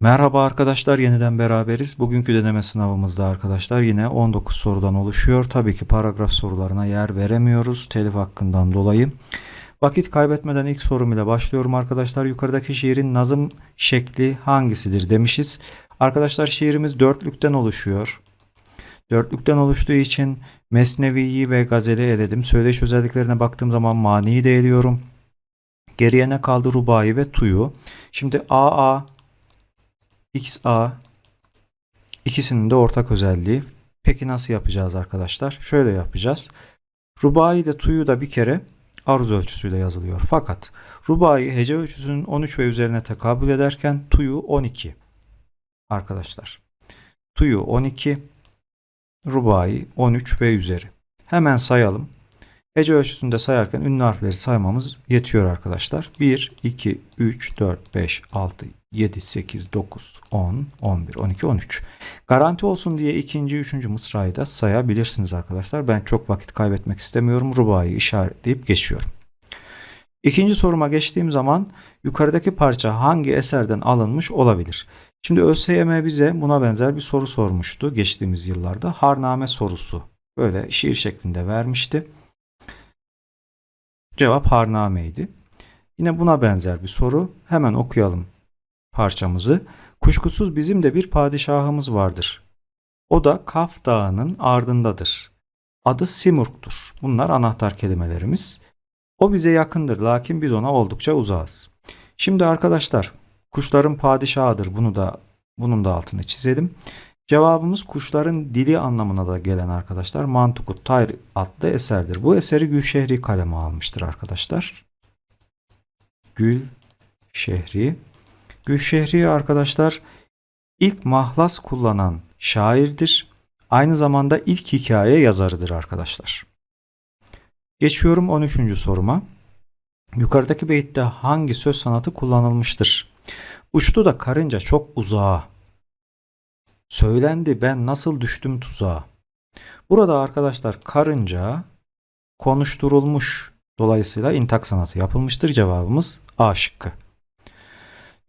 Merhaba arkadaşlar yeniden beraberiz. Bugünkü deneme sınavımızda arkadaşlar yine 19 sorudan oluşuyor. Tabii ki paragraf sorularına yer veremiyoruz telif hakkından dolayı. Vakit kaybetmeden ilk sorum ile başlıyorum arkadaşlar. Yukarıdaki şiirin nazım şekli hangisidir demişiz. Arkadaşlar şiirimiz dörtlükten oluşuyor. Dörtlükten oluştuğu için Mesnevi'yi ve Gazel'i eledim. Söyleyiş özelliklerine baktığım zaman maniyi de eliyorum. Geriye ne kaldı? Rubai ve Tuyu. Şimdi AA XA ikisinin de ortak özelliği. Peki nasıl yapacağız arkadaşlar? Şöyle yapacağız. Rubai de Tuyu da bir kere aruz ölçüsüyle yazılıyor. Fakat Rubai hece ölçüsünün 13 ve üzerine tekabül ederken Tuyu 12. Arkadaşlar. Tuyu 12, Rubai 13 ve üzeri. Hemen sayalım. Hece ölçüsünde sayarken ünlü harfleri saymamız yetiyor arkadaşlar. 1, 2, 3, 4, 5, 6, 7, 8, 9, 10, 11, 12, 13. Garanti olsun diye ikinci, üçüncü mısrayı da sayabilirsiniz arkadaşlar. Ben çok vakit kaybetmek istemiyorum. Rubayı işaretleyip geçiyorum. İkinci soruma geçtiğim zaman yukarıdaki parça hangi eserden alınmış olabilir? Şimdi ÖSYM bize buna benzer bir soru sormuştu geçtiğimiz yıllarda. Harname sorusu. Böyle şiir şeklinde vermişti. Cevap harnameydi. Yine buna benzer bir soru. Hemen okuyalım parçamızı. Kuşkusuz bizim de bir padişahımız vardır. O da Kaf Dağı'nın ardındadır. Adı Simurg'dur. Bunlar anahtar kelimelerimiz. O bize yakındır lakin biz ona oldukça uzağız. Şimdi arkadaşlar kuşların padişahıdır. Bunu da bunun da altını çizelim. Cevabımız kuşların dili anlamına da gelen arkadaşlar Mantukut Tayr adlı eserdir. Bu eseri Gülşehri kaleme almıştır arkadaşlar. Gül Şehri. Gülşehri arkadaşlar ilk mahlas kullanan şairdir. Aynı zamanda ilk hikaye yazarıdır arkadaşlar. Geçiyorum 13. soruma. Yukarıdaki beytte hangi söz sanatı kullanılmıştır? Uçtu da karınca çok uzağa. Söylendi ben nasıl düştüm tuzağa. Burada arkadaşlar karınca konuşturulmuş. Dolayısıyla intak sanatı yapılmıştır. Cevabımız A şıkkı.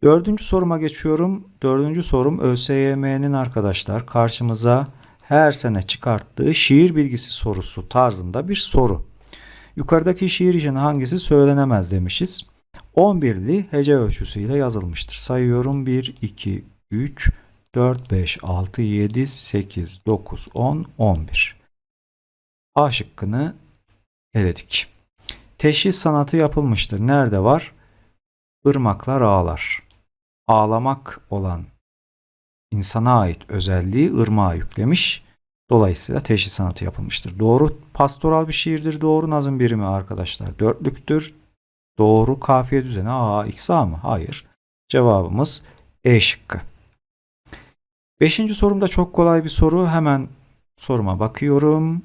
Dördüncü soruma geçiyorum. Dördüncü sorum ÖSYM'nin arkadaşlar karşımıza her sene çıkarttığı şiir bilgisi sorusu tarzında bir soru. Yukarıdaki şiir için hangisi söylenemez demişiz. 11'li hece ölçüsüyle yazılmıştır. Sayıyorum 1, 2, 3, 4, 5, 6, 7, 8, 9, 10, 11. A şıkkını eledik. Teşhis sanatı yapılmıştır. Nerede var? Irmaklar ağlar. Ağlamak olan insana ait özelliği ırmağa yüklemiş. Dolayısıyla teşhis sanatı yapılmıştır. Doğru pastoral bir şiirdir. Doğru nazım birimi arkadaşlar. Dörtlüktür. Doğru kafiye düzeni A, X, A mı? Hayır. Cevabımız E şıkkı. Beşinci sorumda çok kolay bir soru. Hemen soruma bakıyorum.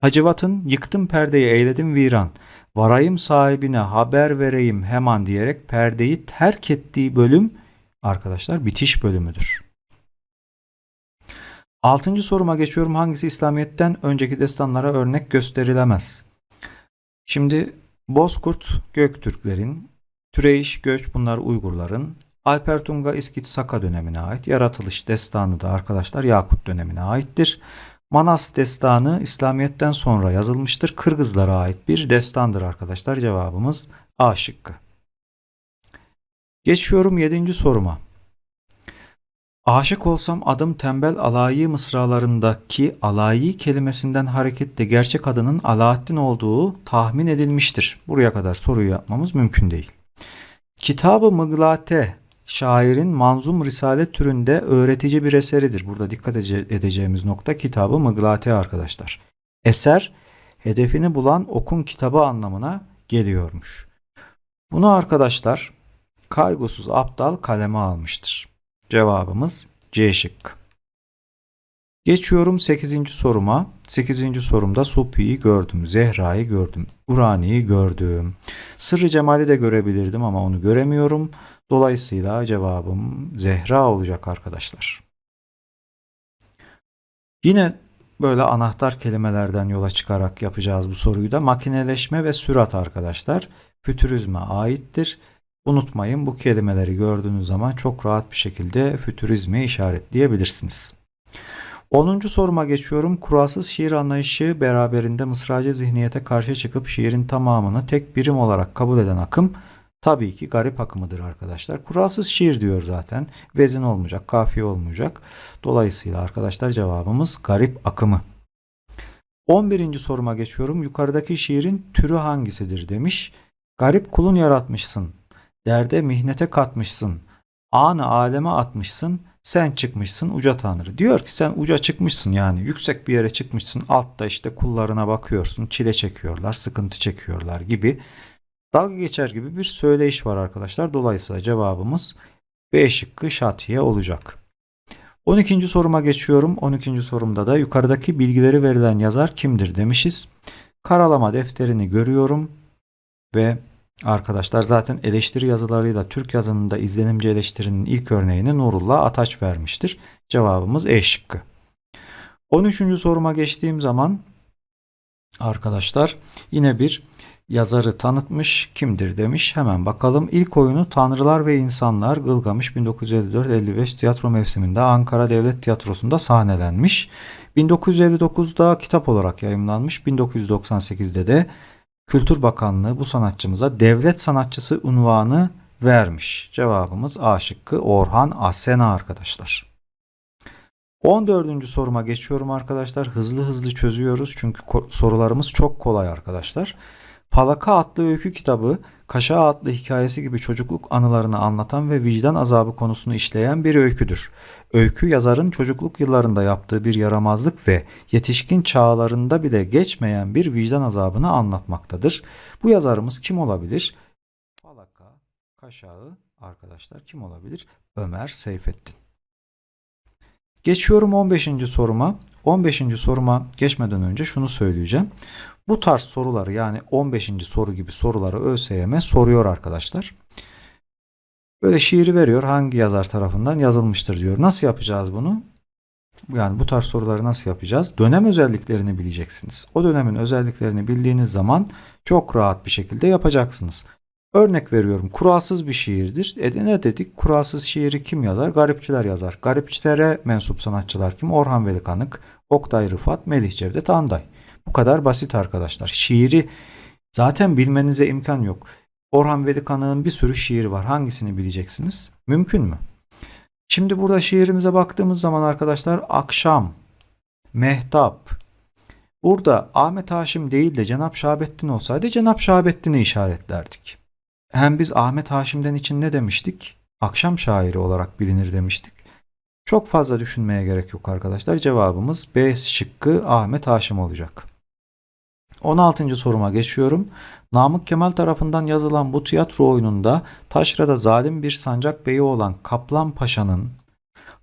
Hacivat'ın yıktım perdeyi eyledim viran. Varayım sahibine haber vereyim hemen diyerek perdeyi terk ettiği bölüm arkadaşlar bitiş bölümüdür. Altıncı soruma geçiyorum. Hangisi İslamiyet'ten önceki destanlara örnek gösterilemez? Şimdi Bozkurt Göktürklerin, Türeyiş Göç bunlar Uygurların, Alper Tunga İskit Saka dönemine ait. Yaratılış destanı da arkadaşlar Yakut dönemine aittir. Manas destanı İslamiyet'ten sonra yazılmıştır. Kırgızlara ait bir destandır arkadaşlar. Cevabımız A şıkkı. Geçiyorum 7. soruma. Aşık olsam adım tembel alayi mısralarındaki alayi kelimesinden hareketle gerçek adının Alaaddin olduğu tahmin edilmiştir. Buraya kadar soruyu yapmamız mümkün değil. Kitabı Mıglate şairin manzum risale türünde öğretici bir eseridir. Burada dikkat edeceğimiz nokta kitabı Mıglate arkadaşlar. Eser hedefini bulan okun kitabı anlamına geliyormuş. Bunu arkadaşlar kaygısız aptal kaleme almıştır. Cevabımız C şıkkı. Geçiyorum 8. soruma. 8. sorumda Supi'yi gördüm, Zehra'yı gördüm, Urani'yi gördüm. Sırrı Cemal'i de görebilirdim ama onu göremiyorum. Dolayısıyla cevabım Zehra olacak arkadaşlar. Yine böyle anahtar kelimelerden yola çıkarak yapacağız bu soruyu da. Makineleşme ve sürat arkadaşlar. Fütürizme aittir. Unutmayın bu kelimeleri gördüğünüz zaman çok rahat bir şekilde fütürizmi işaretleyebilirsiniz. 10. soruma geçiyorum. Kuralsız şiir anlayışı beraberinde mısracı zihniyete karşı çıkıp şiirin tamamını tek birim olarak kabul eden akım tabii ki garip akımıdır arkadaşlar. Kuralsız şiir diyor zaten. Vezin olmayacak, kafiye olmayacak. Dolayısıyla arkadaşlar cevabımız garip akımı. 11. soruma geçiyorum. Yukarıdaki şiirin türü hangisidir demiş. Garip kulun yaratmışsın. Derde mihnete katmışsın. Anı aleme atmışsın. Sen çıkmışsın uca tanrı. Diyor ki sen uca çıkmışsın yani yüksek bir yere çıkmışsın. Altta işte kullarına bakıyorsun. Çile çekiyorlar, sıkıntı çekiyorlar gibi. Dalga geçer gibi bir söyleyiş var arkadaşlar. Dolayısıyla cevabımız B şıkkı şatiye olacak. 12. soruma geçiyorum. 12. sorumda da yukarıdaki bilgileri verilen yazar kimdir demişiz. Karalama defterini görüyorum ve arkadaşlar zaten eleştiri yazılarıyla Türk yazınında izlenimci eleştirinin ilk örneğini Nurullah Ataç vermiştir. Cevabımız E şıkkı. 13. soruma geçtiğim zaman arkadaşlar yine bir yazarı tanıtmış kimdir demiş hemen bakalım. İlk oyunu Tanrılar ve İnsanlar Gılgamış 1954-55 tiyatro mevsiminde Ankara Devlet Tiyatrosu'nda sahnelenmiş. 1959'da kitap olarak yayımlanmış. 1998'de de Kültür Bakanlığı bu sanatçımıza devlet sanatçısı unvanı vermiş. Cevabımız A şıkkı Orhan Asena arkadaşlar. 14. soruma geçiyorum arkadaşlar. Hızlı hızlı çözüyoruz çünkü sorularımız çok kolay arkadaşlar. Palaka adlı öykü kitabı, Kaşa adlı hikayesi gibi çocukluk anılarını anlatan ve vicdan azabı konusunu işleyen bir öyküdür. Öykü yazarın çocukluk yıllarında yaptığı bir yaramazlık ve yetişkin çağlarında bile geçmeyen bir vicdan azabını anlatmaktadır. Bu yazarımız kim olabilir? Palaka, Kaşağı arkadaşlar kim olabilir? Ömer Seyfettin. Geçiyorum 15. soruma. 15. soruma geçmeden önce şunu söyleyeceğim. Bu tarz soruları yani 15. soru gibi soruları ÖSYM soruyor arkadaşlar. Böyle şiiri veriyor hangi yazar tarafından yazılmıştır diyor. Nasıl yapacağız bunu? Yani bu tarz soruları nasıl yapacağız? Dönem özelliklerini bileceksiniz. O dönemin özelliklerini bildiğiniz zaman çok rahat bir şekilde yapacaksınız. Örnek veriyorum kuralsız bir şiirdir. E ne dedik? Kuralsız şiiri kim yazar? Garipçiler yazar. Garipçilere mensup sanatçılar kim? Orhan Veli Kanık, Oktay Rıfat, Melih Cevdet Anday. Bu kadar basit arkadaşlar. Şiiri zaten bilmenize imkan yok. Orhan Veli Kanık'ın bir sürü şiiri var. Hangisini bileceksiniz? Mümkün mü? Şimdi burada şiirimize baktığımız zaman arkadaşlar akşam, mehtap. Burada Ahmet Haşim değil de Cenap Şahabettin olsaydı Cenap Şahabettin'i işaretlerdik. Hem biz Ahmet Haşim'den için ne demiştik? Akşam şairi olarak bilinir demiştik. Çok fazla düşünmeye gerek yok arkadaşlar. Cevabımız B şıkkı Ahmet Haşim olacak. 16. soruma geçiyorum. Namık Kemal tarafından yazılan bu tiyatro oyununda taşrada zalim bir sancak beyi olan Kaplan Paşa'nın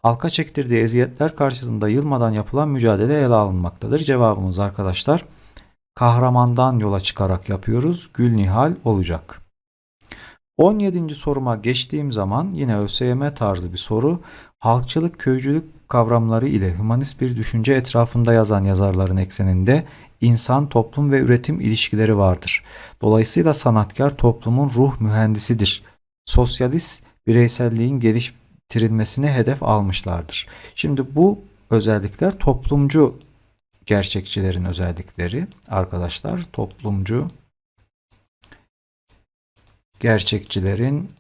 halka çektirdiği eziyetler karşısında yılmadan yapılan mücadele ele alınmaktadır. Cevabımız arkadaşlar kahramandan yola çıkarak yapıyoruz. Gül Nihal olacak. 17. soruma geçtiğim zaman yine ÖSYM tarzı bir soru. Halkçılık, köycülük kavramları ile hümanist bir düşünce etrafında yazan yazarların ekseninde insan, toplum ve üretim ilişkileri vardır. Dolayısıyla sanatkar toplumun ruh mühendisidir. Sosyalist bireyselliğin geliştirilmesine hedef almışlardır. Şimdi bu özellikler toplumcu gerçekçilerin özellikleri arkadaşlar. Toplumcu gerçekçilerin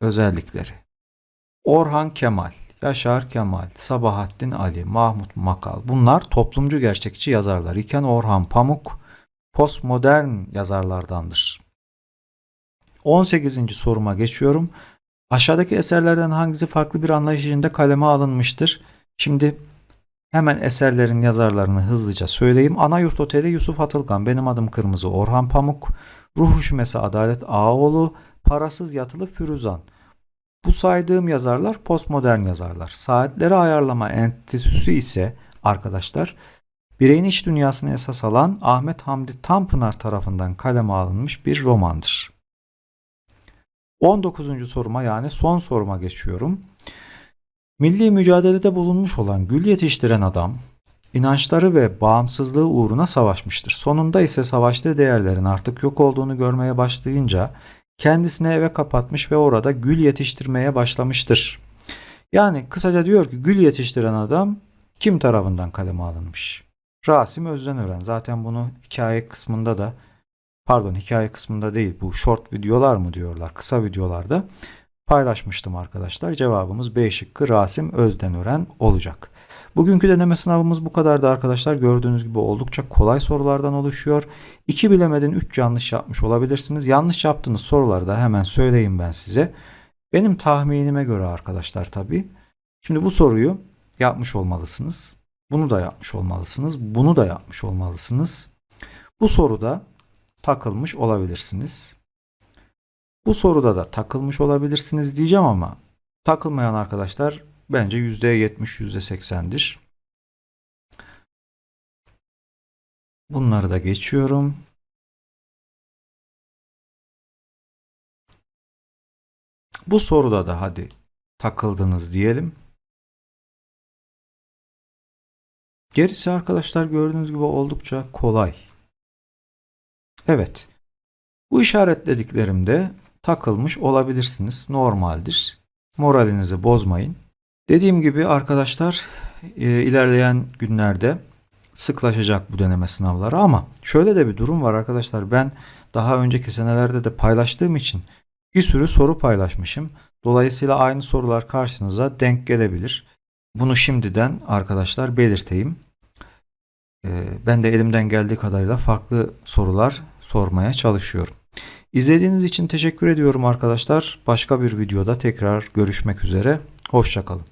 özellikleri. Orhan Kemal, Yaşar Kemal, Sabahattin Ali, Mahmut Makal bunlar toplumcu gerçekçi yazarlar iken Orhan Pamuk postmodern yazarlardandır. 18. soruma geçiyorum. Aşağıdaki eserlerden hangisi farklı bir anlayış içinde kaleme alınmıştır? Şimdi hemen eserlerin yazarlarını hızlıca söyleyeyim. Anayurt Oteli Yusuf Atılgan, Benim Adım Kırmızı Orhan Pamuk, Ruh Üşümesi Adalet Ağaoğlu, Parasız Yatılı Firuzan. Bu saydığım yazarlar postmodern yazarlar. Saatleri ayarlama entitüsü ise arkadaşlar bireyin iç dünyasını esas alan Ahmet Hamdi Tanpınar tarafından kaleme alınmış bir romandır. 19. soruma yani son soruma geçiyorum. Milli mücadelede bulunmuş olan gül yetiştiren adam inançları ve bağımsızlığı uğruna savaşmıştır. Sonunda ise savaştığı değerlerin artık yok olduğunu görmeye başlayınca kendisini eve kapatmış ve orada gül yetiştirmeye başlamıştır. Yani kısaca diyor ki gül yetiştiren adam kim tarafından kaleme alınmış? Rasim Özdenören. Zaten bunu hikaye kısmında da pardon hikaye kısmında değil bu short videolar mı diyorlar kısa videolarda paylaşmıştım arkadaşlar. Cevabımız B şıkkı Rasim Özdenören olacak. Bugünkü deneme sınavımız bu kadardı arkadaşlar. Gördüğünüz gibi oldukça kolay sorulardan oluşuyor. 2 bilemedin 3 yanlış yapmış olabilirsiniz. Yanlış yaptığınız soruları da hemen söyleyeyim ben size. Benim tahminime göre arkadaşlar tabii. Şimdi bu soruyu yapmış olmalısınız. Bunu da yapmış olmalısınız. Bunu da yapmış olmalısınız. Bu soruda takılmış olabilirsiniz. Bu soruda da takılmış olabilirsiniz diyeceğim ama takılmayan arkadaşlar bence %70 %80'dir. Bunları da geçiyorum. Bu soruda da hadi takıldınız diyelim. Gerisi arkadaşlar gördüğünüz gibi oldukça kolay. Evet. Bu işaretlediklerimde takılmış olabilirsiniz. Normaldir. Moralinizi bozmayın. Dediğim gibi arkadaşlar e, ilerleyen günlerde sıklaşacak bu deneme sınavları ama şöyle de bir durum var arkadaşlar. Ben daha önceki senelerde de paylaştığım için bir sürü soru paylaşmışım. Dolayısıyla aynı sorular karşınıza denk gelebilir. Bunu şimdiden arkadaşlar belirteyim. Ee, Ben de elimden geldiği kadarıyla farklı sorular sormaya çalışıyorum. İzlediğiniz için teşekkür ediyorum arkadaşlar. Başka bir videoda tekrar görüşmek üzere. Hoşçakalın.